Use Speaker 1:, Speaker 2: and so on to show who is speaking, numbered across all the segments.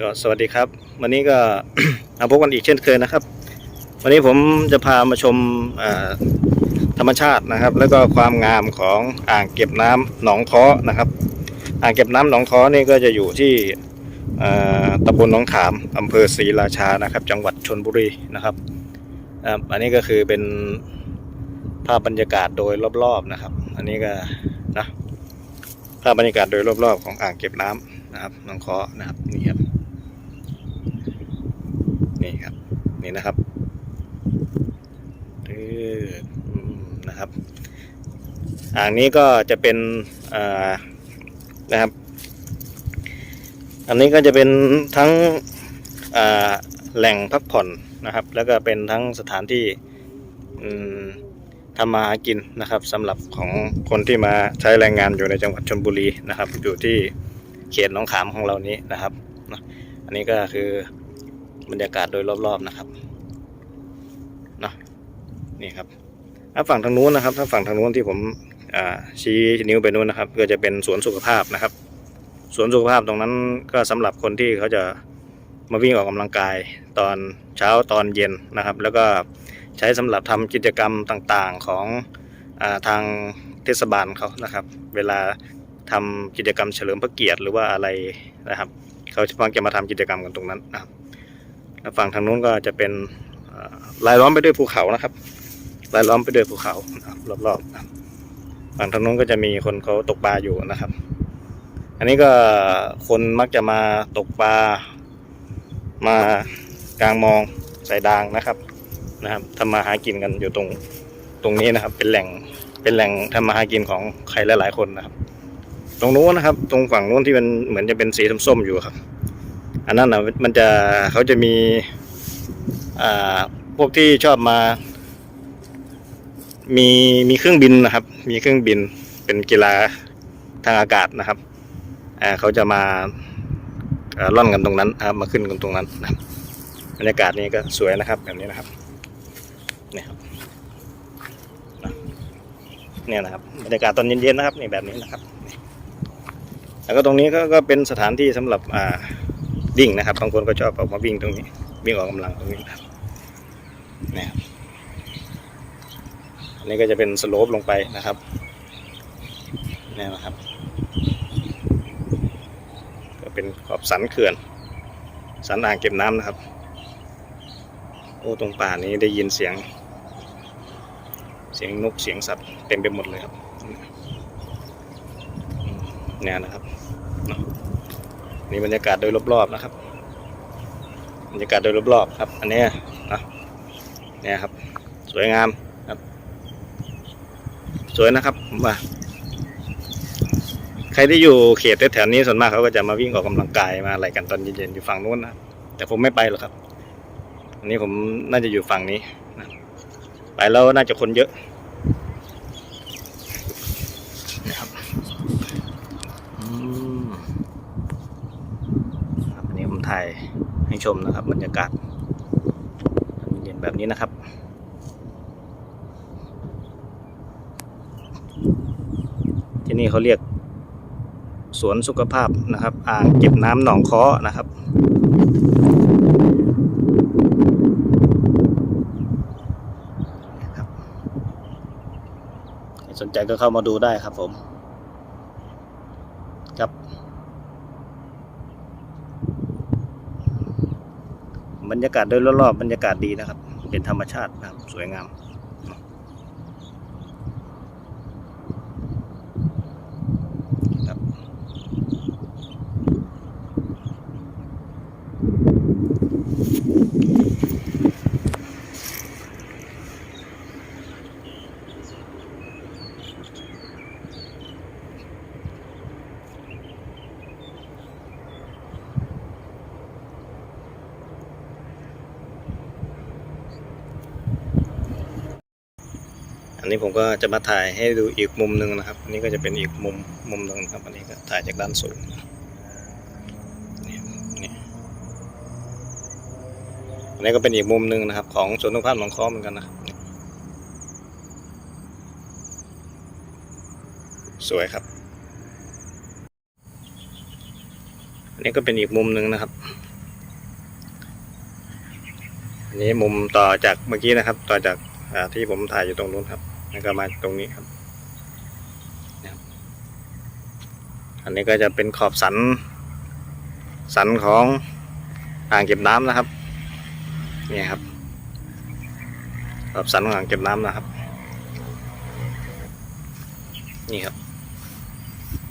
Speaker 1: ก็สวัสดีครับ วันนี้ก็มาพบกันอีกเช่นเคยนะครับ วันนี้ผมจะพามาชมธรรมชาตินะครับ แล้วก็ความงามของอ่างเก็บน้ำหนองค้อนะครับ อ่างเก็บน้ำหนองค้อนี่ก็จะอยู่ที่ตำบลหนองขามอำเภอศรีราชานะครับ จังหวัดชนบุรีนะครับอันนี้ก็คือเป็นภาพบรรยากาศโดยรอบๆนะครับ อันนี้ก็นะภาพบรรยากาศโดยรอบๆของอ่างเก็บน้ำนะครับหนองค้อนะครับนี่ครับ นี่ครับ นี่นะครับเออนะครับ อ่างนี้ก็จะเป็นอ่านะครับ อันนี้ก็จะเป็นทั้งอ่าแหล่งพักผ่อนนะครับ แล้วก็เป็นทั้งสถานที่ทำมาหากินนะครับสำหรับของคนที่มาใช้แรงงานอยู่ในจังหวัดชลบุรีนะครับ อยู่ที่เขตหนองขามของเรานี้นะครับ อันนี้ก็คือ บรรยากาศโดยรอบๆนะครับเนาะนี่ครับถ้าฝั่งทางนู้นนะครับ ถ้าฝั่งทางนู้นที่ผมชี้นิ้วไปนู้นนะครับ ก็จะเป็นสวนสุขภาพนะครับสวนสุขภาพตรงนั้นก็สำหรับคนที่เขาจะมาวิ่งออกกำลังกายตอนเช้าตอนเย็นนะครับ แล้วก็ใช้สำหรับทำกิจกรรมต่างๆของอทางเทศบาลเขานะครับ เวลาทำกิจกรรมเฉลิมพระเกียรติหรือว่าอะไรนะครับ เขาจะมักจะมาทำกิจกรรมกันตรงนั้นนะครับ ฝั่งทางนู้นก็จะเป็นรายล้อมไปด้วยภูเขานะครับรายล้อมไปด้วยภูเขารอบๆฝั่งทางนู้นก็จะมีคนเขาตกปลาอยู่นะครับ อันนี้ก็คนมักจะมาตกปลามากลางมองใสายดางนะครับนะครับทำมาหากินกันอยู่ตรงตรงนี้นะครับ เป็นแหล่งเป็นแหล่งทำมาหากินของใครหลายๆคนนะครับ ตรงนู้นนะครับ ตรงฝั่งนู้นที่มันเหมือนจะเป็นสีส้มๆอยู่ครับ อันนั้นนะมันจะเขาจะมีพวกที่ชอบมา มีมีเครื่องบินนะครับ มีเครื่องบินเป็นกีฬาทางอากาศนะครับเขาจะมาล่อนกันตรงนั้นครับมาขึ้นกันตรงนั้นนะบรรยากาศนี้ก็สวยนะครับแบบนี้นะครับนี่ครับนะเนี่ยนะครับบรรยากาศตอนเย็นๆนะครับนี่แบบนี้นะครับ แล้วก็ตรงนี้ก็เป็นสถานที่สำหรับอ่า วิ่งนะครับบางคนก็ชอบออกมาวิ่งตรงนี้ วิ่งออกกำลังตรงนี้นะครับนี่ครับอันนี้ก็จะเป็นสโลปลงไปนะครับนี่นะครับ ก็เป็นขอบสันเขื่อน สันอ่างเก็บน้ำนะครับ โอ้ตรงป่านี้ได้ยินเสียง เสียงนกเสียงสัตว์เต็มไปหมดเลยครับเนี่ยนะครับเนี่บรรยากาศโดยรอบๆนะครับ บรรยากาศโดยรอบๆครับ อันนี้นะเนี่ยครับ สวยงามครับ สวยนะครับผมว่าใครที่อยู่เขตแถวๆนี้ส่วนมากเขาก็จะมาวิ่งออกกำลังกายมาอะไรกันตอนเย็นๆอยู่ฝั่งนู้นนะแต่ผมไม่ไปหรอกครับ อันนี้ผมน่าจะอยู่ฝั่งนี้นะไปแล้วน่าจะคนเยอะนะครับอืม ครับอันนี้ผม ถ่ายให้ชมนะครับ บรรยากาศเย็นแบบนี้นะครับที่นี่เขาเรียกสวนสุขภาพนะครับ อ่างเก็บน้ำหนองค้อนะครับ สนใจก็เข้ามาดูได้ครับผม ครับ บรรยากาศโดยรอบบรรยากาศดีนะครับ เป็นธรรมชาตินะครับสวยงาม ครับ อั นี้ผมก็จะมาถ่ายให้ดูอีกมุมหนึ่งนะครับอันนี้ก็จะเป็นอีกมุมมุมหนึ่งนะครับ อันนี้ก็ถ่ายจากด้านสูงอันนี้ก็เป็นอีกมุมหนึ่งนะครับ ของสวนนุภาพหนองค้อเหมือนกันนะสวยครับ อันนี่ก็เป็นอีกมุมหนึ่งนะครับ อันนี้มุมต่อจากเมื่อกี้นะครับ ต่อจากที่ผมถ่ายอยู่ตรงนู้นครับ แล้วก็มาตรงนี้ครับนะครับ อันนี้ก็จะเป็นขอบสัน สันของอ่างเก็บน้ำนะครับนี่ครับขอบสันของอ่างเก็บน้ำนะครับ นี่ครับ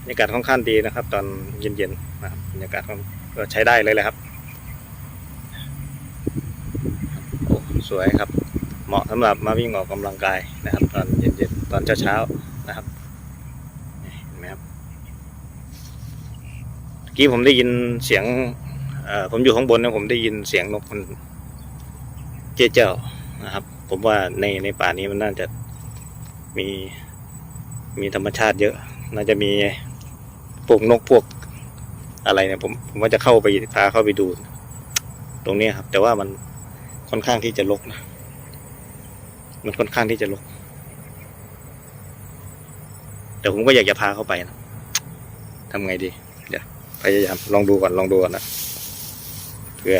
Speaker 1: บรรยากาศค่อนข้างดีนะครับ ตอนเย็นๆนะครับบรรยากาศก็ใช้ได้เลยแหละครับโอ้สวยครับ เหมาะสำหรับมาวิ่งออกกำลังกายนะครับ ตอนเย็นๆตอนเช้าๆนะครับเห็นไหมครับเมื่อกี้ผมได้ยินเสียงเอ่อผมอยู่ข้างบนนะผมได้ยินเสียงนกมันเจ๊เจ้านะครับ ผมว่าในในป่านี้มันน่าจะมีมีธรรมชาติเยอะ น่าจะมีพวกนกพวกอะไรเนี่ยผมผมว่าจะเข้าไปพาเข้าไปดู ตรงนี้ครับ แต่ว่ามันค่อนข้างที่จะรกนะ มันค่อนข้างที่จะรกแต่ผมก็อยากจะพาเข้าไปนะทำไงดี เดี๋ยวพยายามลองดูก่อนลองดูก่อนนะเพื่อ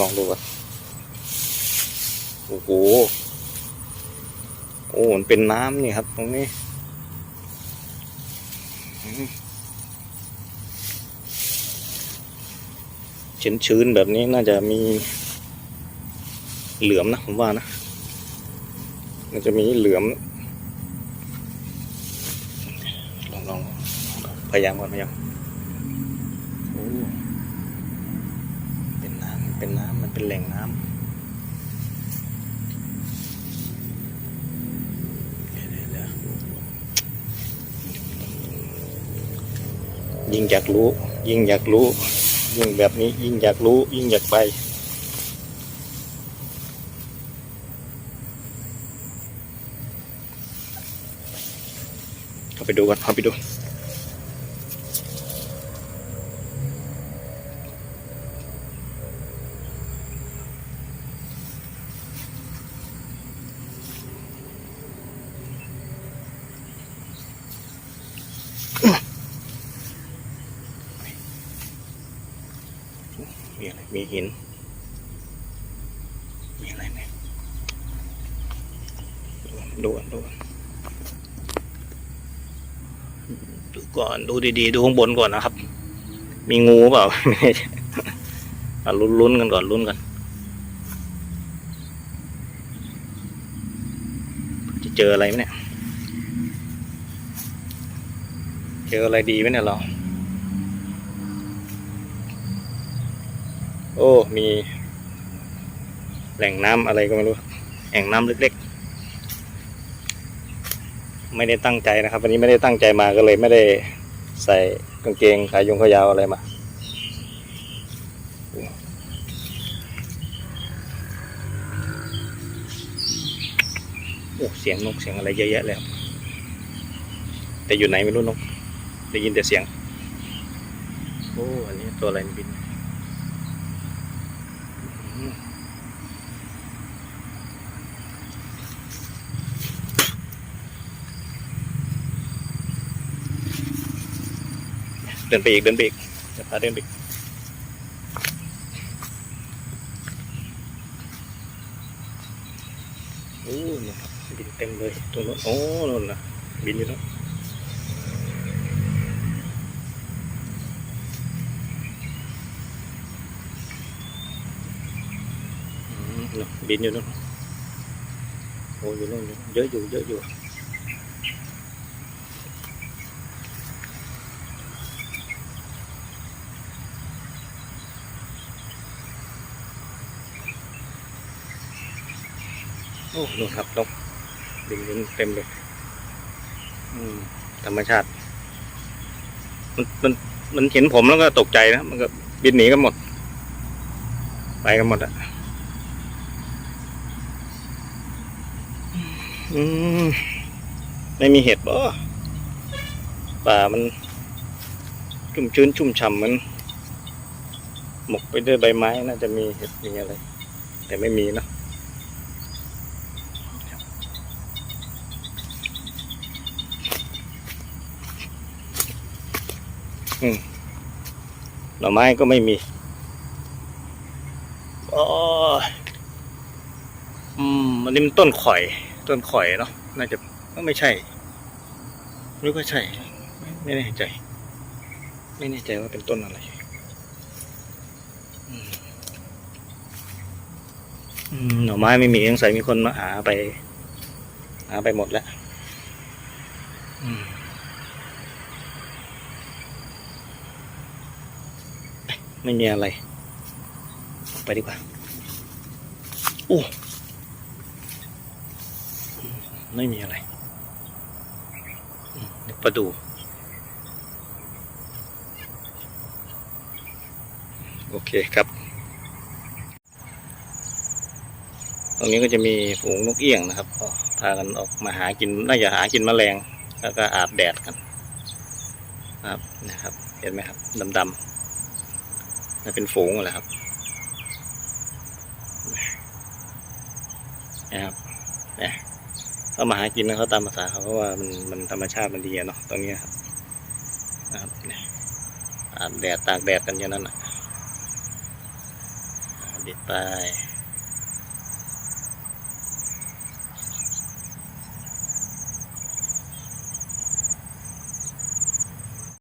Speaker 1: ลองดูก่อนโอ้โหโอ้มันเป็นน้ำนี่ครับ ตรงนี้ชื้นๆแบบนี้น่าจะมี เหลือมนะผมว่านะ มันจะมีเหลือมลองลองพยายามก่อนพยายามโอ้เป็นน้ำเป็นน้ำมันเป็นแหล่งน้ำยิ่งอยากรู้ ยิ่งอยากรู้ ยิ่งแบบนี้ยิ่งอยากรู้ ยิ่งอยากไป เข้าไปดูกันเข้าไปดูมีอะไร มีหิน มีอะไรเนี่ยดูก่อนดูก่อนดู ก่อนดูดีๆ ดูข้างบนก่อนนะครับ มีงูเปล่าไม่แน่ใจอะลุ้นๆกันก่อนลุ้นกัน จะเจออะไรไหมเนี่ย เจออะไรดีไหมเนี่ยเรา โอ้ มี แหล่งน้ำอะไรก็ไม่รู้ครับแอ่งน้ำเล็กๆ ไม่ได้ตั้งใจนะครับ วันนี้ไม่ได้ตั้งใจมาก็เลยไม่ได้ใส่กางเกงขายงขายาวอะไรมาโอ้เสียงนกเสียงอะไรเยอะแยะเลยแต่อยู่ไหนไม่รู้นก ได้ยินแต่เสียง โอ้ อันนี้ตัวอะไรบิน เดินไปอีกเดินไปอีกจะพาเดินไปอีกโอ้นี่ครับบินเต็มเลยตรงนู้นโอ้นู่นนะบินอยู่แล้วอืมนู่นบินอยู่นู่นโอ้อยู่นู่นอยู่เยอะอยู่เยอะอยู่ โอ้นู่นครับนกบินบินเต็มเลยธรรมชาติ มันมันมันเห็นผมแล้วก็ตกใจนะ มันก็บินหนีกันหมด ไปกันหมดอะอืมไม่มีเห็ดบ่ป่ามัน ชุ่มชื้นชุ่มฉ่ำมัน หมกไปด้วยใบไม้น่าจะมีเห็ดมีอะไร แต่ไม่มีเนอะ อ อืม หน่อไม้ก็ไม่มีอ๋ออืมอันนี้มันต้นข่อย ต้นข่อยเนาะน่าจะก็ไม่ใช่หรือก็ใช่ ไม่แน่ใจ ไม่แน่ใจว่าเป็นต้นอะไรหน่อไม้ไม่มียังใส่มีคนมาหาไป หาไปหมดแล้ว อืม ไม่มีอะไร ไปดีกว่าโอ้ไม่มีอะไรอืมเดี๋ยวประดูโอเคครับ ตรงนี้ก็จะมีฝูงนกเอี้ยงนะครับพากันออกมาหากิน น่าจะหากินแมลง แล้วก็อาบแดดกัน ครับนะครับ เห็นไหมครับดำๆ นั่นเป็นฝูงแหละครับนะครับเนี่ยเขามาหากินนะเขาตามภาษาเขาเพราะว่ามันมันธรรมชาติมันดีเนาะตรงนี้ครับนะครับเนี่ยอาบแดดตากแดดกันอย่างนั้นอะเด็ดไป